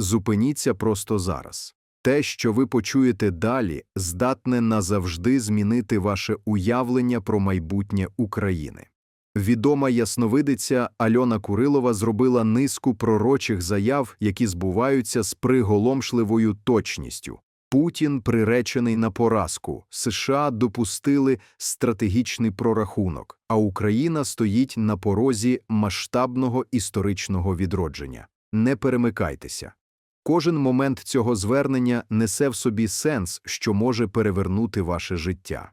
Зупиніться просто зараз. Те, що ви почуєте далі, здатне назавжди змінити ваше уявлення про майбутнє України. Відома ясновидиця Альона Курилова зробила низку пророчих заяв, які збуваються з приголомшливою точністю. Путін приречений на поразку, США допустили стратегічний прорахунок, а Україна стоїть на порозі масштабного історичного відродження. Не перемикайтеся. Кожен момент цього звернення несе в собі сенс, що може перевернути ваше життя.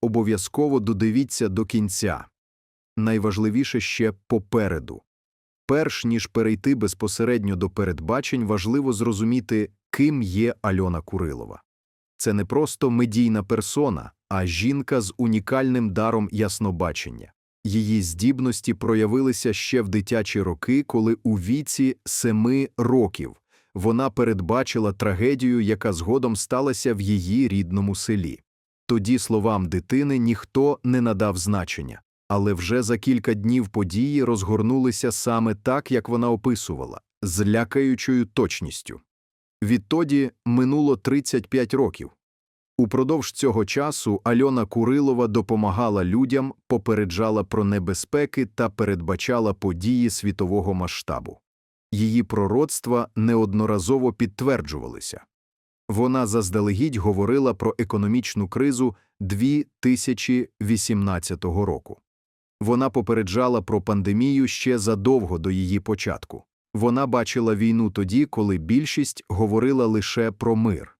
Обов'язково додивіться до кінця. Найважливіше ще попереду. Перш ніж перейти безпосередньо до передбачень, важливо зрозуміти, ким є Альона Курилова. Це не просто медійна персона, а жінка з унікальним даром яснобачення. Її здібності проявилися ще в дитячі роки, коли у віці семи років вона передбачила трагедію, яка згодом сталася в її рідному селі. Тоді словам дитини ніхто не надав значення, але вже за кілька днів події розгорнулися саме так, як вона описувала, з лякаючою точністю. Відтоді минуло 35 років. Упродовж цього часу Альона Курилова допомагала людям, попереджала про небезпеки та передбачала події світового масштабу. Її пророцтва неодноразово підтверджувалися. Вона заздалегідь говорила про економічну кризу 2018 року. Вона попереджала про пандемію ще задовго до її початку. Вона бачила війну тоді, коли більшість говорила лише про мир.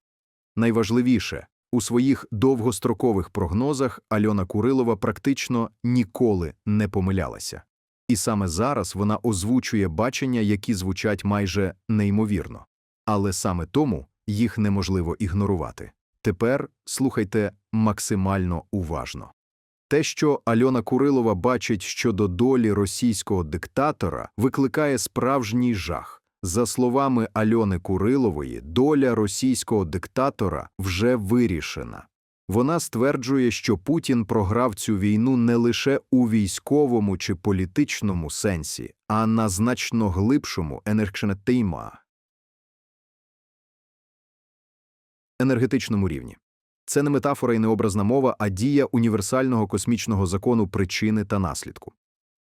Найважливіше, у своїх довгострокових прогнозах Альона Курилова практично ніколи не помилялася. І саме зараз вона озвучує бачення, які звучать майже неймовірно. Але саме тому їх неможливо ігнорувати. Тепер слухайте максимально уважно. Те, що Альона Курилова бачить щодо долі російського диктатора, викликає справжній жах. За словами Альони Курилової, доля російського диктатора вже вирішена. Вона стверджує, що Путін програв цю війну не лише у військовому чи політичному сенсі, а на значно глибшому енергетичному енергетичному рівні. Це не метафора і не образна мова, а дія універсального космічного закону причини та наслідку.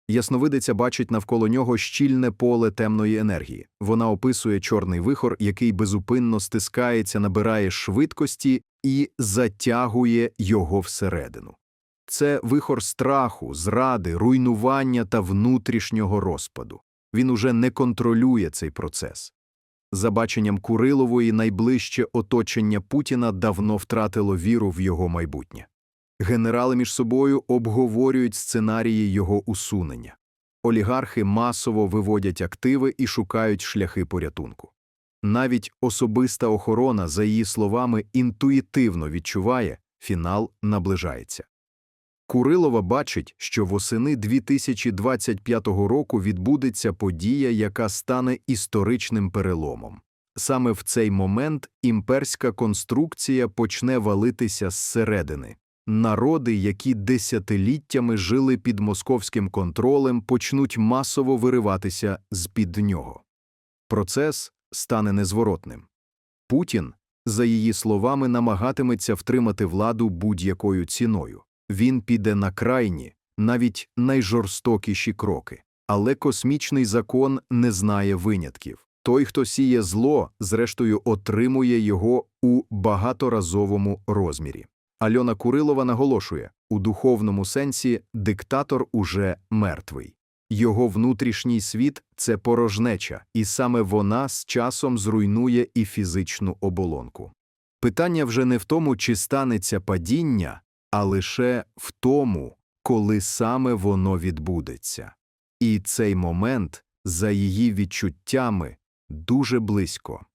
Ясновидиця бачить навколо нього щільне поле темної енергії. Вона описує чорний вихор, який безупинно стискається, набирає швидкості і затягує його всередину. Це вихор страху, зради, руйнування та внутрішнього розпаду. Він уже не контролює цей процес. За баченням Курилової найближче оточення Путіна давно втратило віру в його майбутнє. Генерали між собою обговорюють сценарії його усунення. Олігархи масово виводять активи і шукають шляхи порятунку. Навіть особиста охорона, за її словами, інтуїтивно відчуває, фінал наближається. Курилова бачить, що восени 2025 року відбудеться подія, яка стане історичним переломом. Саме в цей момент імперська конструкція почне валитися зсередини. Народи, які десятиліттями жили під московським контролем, почнуть масово вириватися з-під нього. Процес стане незворотним. Путін, за її словами, намагатиметься втримати владу будь-якою ціною. Він піде на крайні, навіть найжорстокіші кроки. Але космічний закон не знає винятків. Той, хто сіє зло, зрештою отримує його у багаторазовому розмірі. Альона Курилова наголошує у духовному сенсі диктатор уже мертвий. Його внутрішній світ це порожнеча, і саме вона з часом зруйнує і фізичну оболонку. Питання вже не в тому, чи станеться падіння, а лише в тому, коли саме воно відбудеться. І цей момент, за її відчуттями, дуже близько.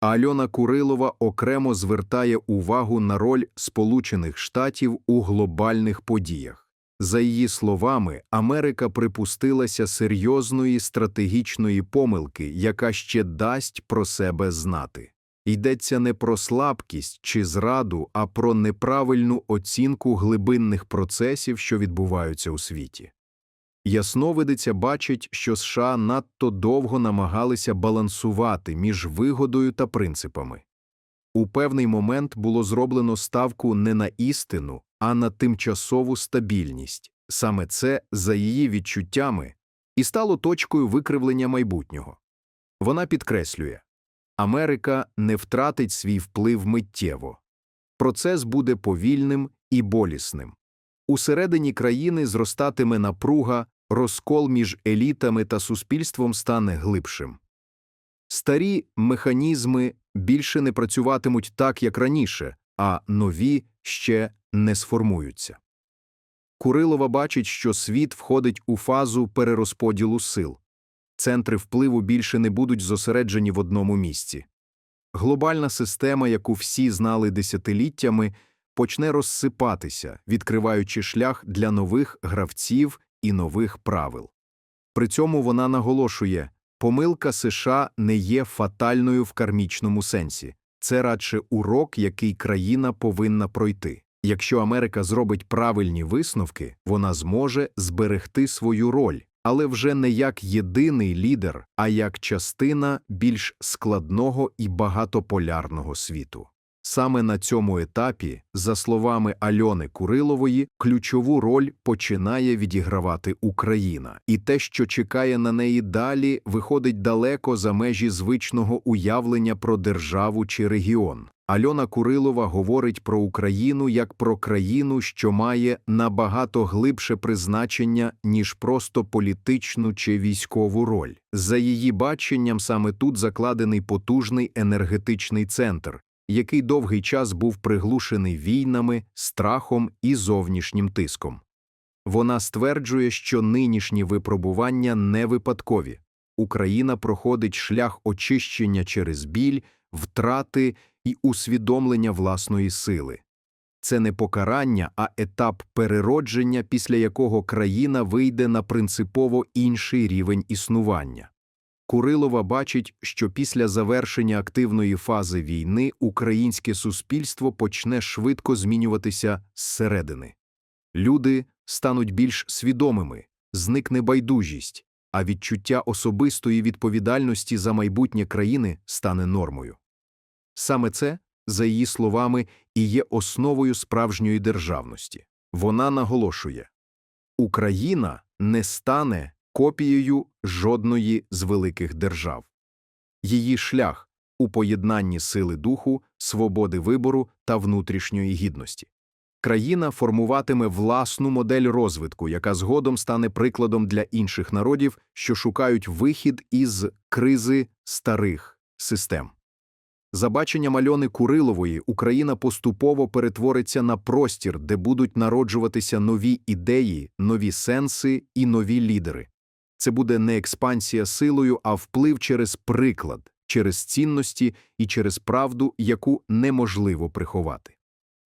Альона Курилова окремо звертає увагу на роль Сполучених Штатів у глобальних подіях. За її словами, Америка припустилася серйозної стратегічної помилки, яка ще дасть про себе знати. Йдеться не про слабкість чи зраду, а про неправильну оцінку глибинних процесів, що відбуваються у світі. Ясновидиця бачить, що США надто довго намагалися балансувати між вигодою та принципами. У певний момент було зроблено ставку не на істину, а на тимчасову стабільність. Саме це, за її відчуттями, і стало точкою викривлення майбутнього. Вона підкреслює Америка не втратить свій вплив миттєво. Процес буде повільним і болісним. Усередині країни зростатиме напруга, розкол між елітами та суспільством стане глибшим. Старі механізми більше не працюватимуть так, як раніше, а нові ще не сформуються. Курилова бачить, що світ входить у фазу перерозподілу сил. Центри впливу більше не будуть зосереджені в одному місці. Глобальна система, яку всі знали десятиліттями, почне розсипатися, відкриваючи шлях для нових гравців і нових правил. При цьому вона наголошує, помилка США не є фатальною в кармічному сенсі, це радше урок, який країна повинна пройти. Якщо Америка зробить правильні висновки, вона зможе зберегти свою роль, але вже не як єдиний лідер, а як частина більш складного і багатополярного світу. Саме на цьому етапі, за словами Альони Курилової, ключову роль починає відігравати Україна, і те, що чекає на неї далі, виходить далеко за межі звичного уявлення про державу чи регіон. Альона Курилова говорить про Україну як про країну, що має набагато глибше призначення, ніж просто політичну чи військову роль. За її баченням, саме тут закладений потужний енергетичний центр, який довгий час був приглушений війнами, страхом і зовнішнім тиском. Вона стверджує, що нинішні випробування не випадкові. Україна проходить шлях очищення через біль, втрати і усвідомлення власної сили. Це не покарання, а етап переродження, після якого країна вийде на принципово інший рівень існування. Курилова бачить, що після завершення активної фази війни українське суспільство почне швидко змінюватися зсередини. Люди стануть більш свідомими, зникне байдужість, а відчуття особистої відповідальності за майбутнє країни стане нормою. Саме це, за її словами, і є основою справжньої державності. Вона наголошує Україна не стане копією жодної з великих держав. Її шлях у поєднанні сили духу, свободи вибору та внутрішньої гідності. Країна формуватиме власну модель розвитку, яка згодом стане прикладом для інших народів, що шукають вихід із кризи старих систем. За баченням Альони Курилової, Україна поступово перетвориться на простір, де будуть народжуватися нові ідеї, нові сенси і нові лідери. Це буде не експансія силою, а вплив через приклад, через цінності і через правду, яку неможливо приховати.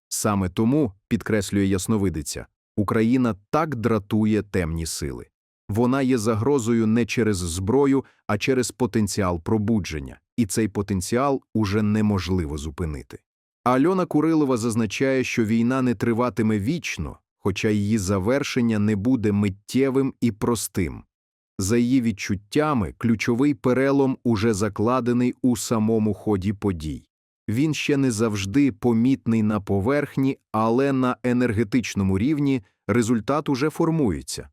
Саме тому, підкреслює Ясновидиця, Україна так дратує темні сили. Вона є загрозою не через зброю, а через потенціал пробудження, і цей потенціал уже неможливо зупинити. Альона Курилова зазначає, що війна не триватиме вічно, хоча її завершення не буде миттєвим і простим. За її відчуттями, ключовий перелом уже закладений у самому ході подій. Він ще не завжди помітний на поверхні, але на енергетичному рівні результат уже формується.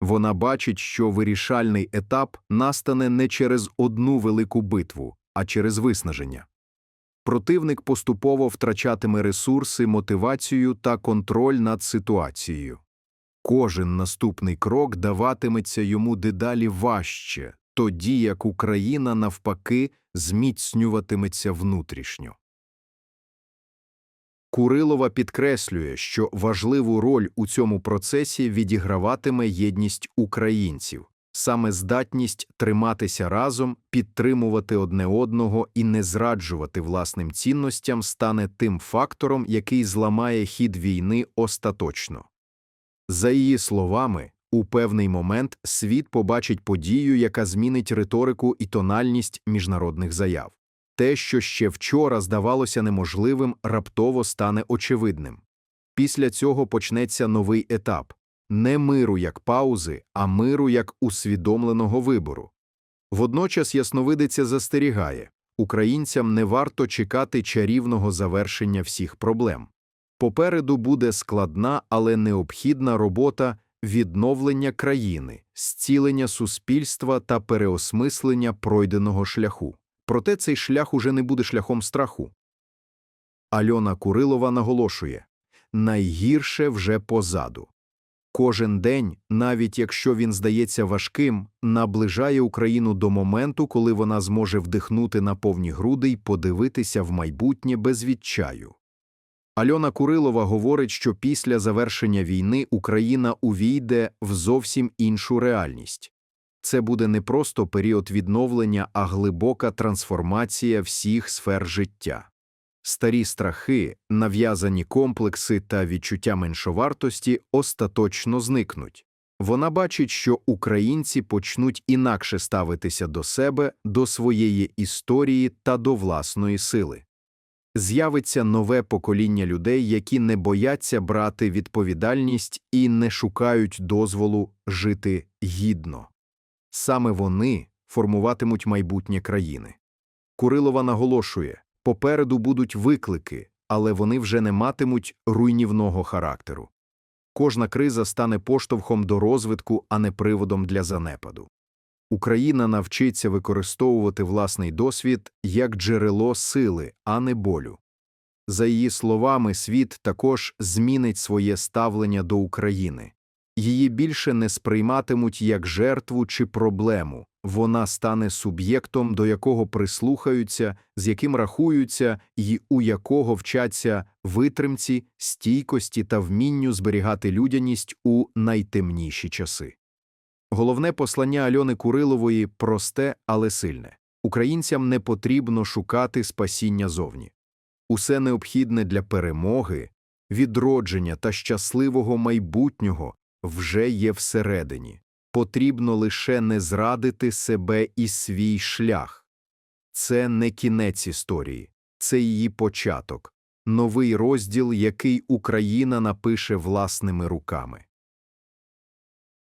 Вона бачить, що вирішальний етап настане не через одну велику битву, а через виснаження. Противник поступово втрачатиме ресурси, мотивацію та контроль над ситуацією. Кожен наступний крок даватиметься йому дедалі важче, тоді як Україна, навпаки, зміцнюватиметься внутрішньо. Курилова підкреслює, що важливу роль у цьому процесі відіграватиме єдність українців, саме здатність триматися разом, підтримувати одне одного і не зраджувати власним цінностям стане тим фактором, який зламає хід війни остаточно. За її словами, у певний момент світ побачить подію, яка змінить риторику і тональність міжнародних заяв. Те, що ще вчора здавалося неможливим, раптово стане очевидним. Після цього почнеться новий етап не миру як паузи, а миру як усвідомленого вибору. Водночас ясновидиця застерігає українцям не варто чекати чарівного завершення всіх проблем. Попереду буде складна, але необхідна робота відновлення країни, зцілення суспільства та переосмислення пройденого шляху. Проте цей шлях уже не буде шляхом страху. Альона Курилова наголошує найгірше вже позаду. Кожен день, навіть якщо він здається важким, наближає Україну до моменту, коли вона зможе вдихнути на повні груди й подивитися в майбутнє без відчаю. Альона Курилова говорить, що після завершення війни Україна увійде в зовсім іншу реальність. Це буде не просто період відновлення, а глибока трансформація всіх сфер життя. Старі страхи, нав'язані комплекси та відчуття меншовартості остаточно зникнуть. Вона бачить, що українці почнуть інакше ставитися до себе, до своєї історії та до власної сили. З'явиться нове покоління людей, які не бояться брати відповідальність і не шукають дозволу жити гідно. Саме вони формуватимуть майбутнє країни. Курилова наголошує, попереду будуть виклики, але вони вже не матимуть руйнівного характеру. Кожна криза стане поштовхом до розвитку, а не приводом для занепаду. Україна навчиться використовувати власний досвід як джерело сили, а не болю. За її словами, світ також змінить своє ставлення до України. Її більше не сприйматимуть як жертву чи проблему, вона стане суб'єктом, до якого прислухаються, з яким рахуються і у якого вчаться витримці, стійкості та вмінню зберігати людяність у найтемніші часи. Головне послання Альони Курилової просте, але сильне. Українцям не потрібно шукати спасіння зовні. Усе необхідне для перемоги, відродження та щасливого майбутнього вже є всередині. Потрібно лише не зрадити себе і свій шлях. Це не кінець історії, це її початок, новий розділ, який Україна напише власними руками.